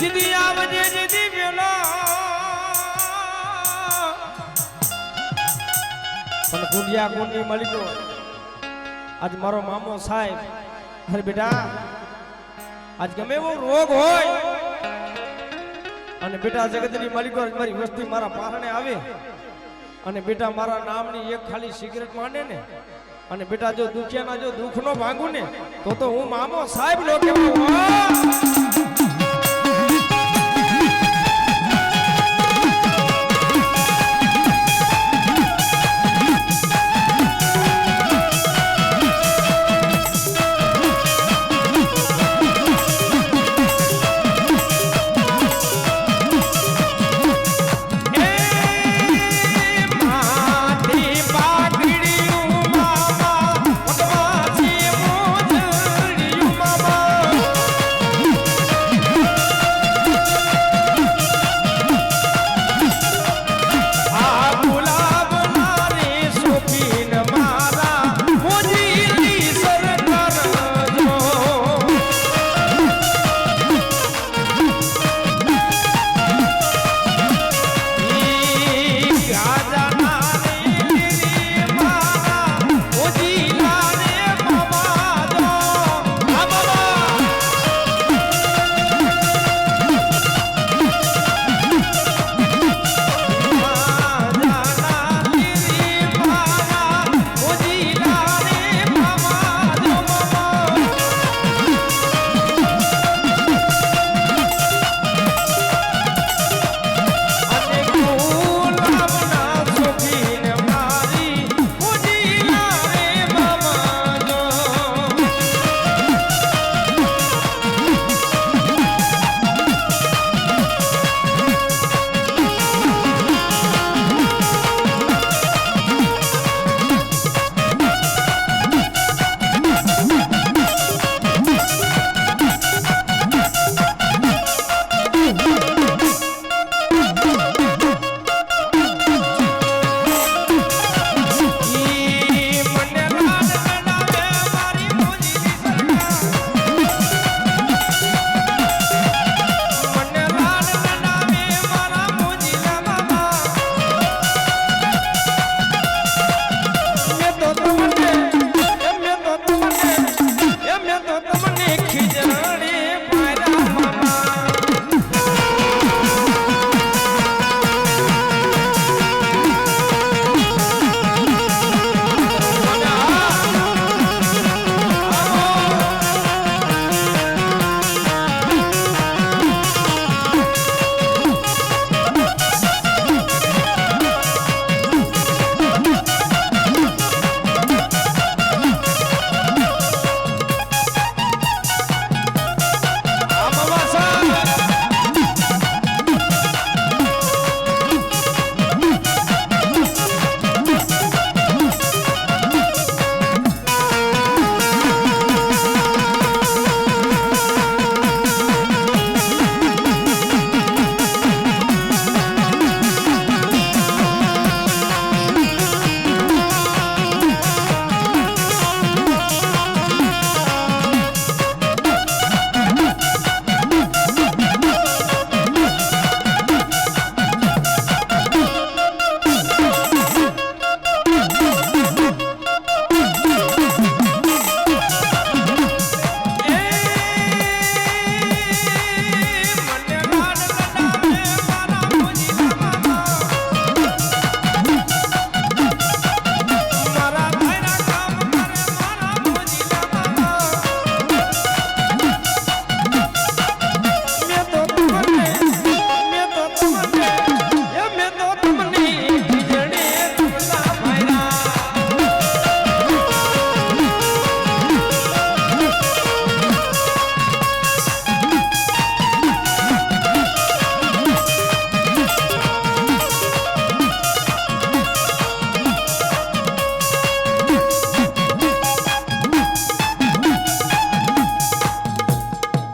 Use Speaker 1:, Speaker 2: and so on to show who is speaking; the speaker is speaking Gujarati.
Speaker 1: સીધી આવજે દીદી પણ ગુંડિયા ગુંડી મળી ગયો. આજ મારો મામો સાહેબ. અરે બેટા, આજ ગમે એવો રોગ હોય. અને બેટા જગતની માલિકો મારી વસ્તી મારા પારણે આવે. અને બેટા મારા નામની એક ખાલી સિગરેટ માંડે ને. અને બેટા જો દુખિયાના જો દુઃખનો ભાગું ને, તો તો હું મામો સાહેબ નો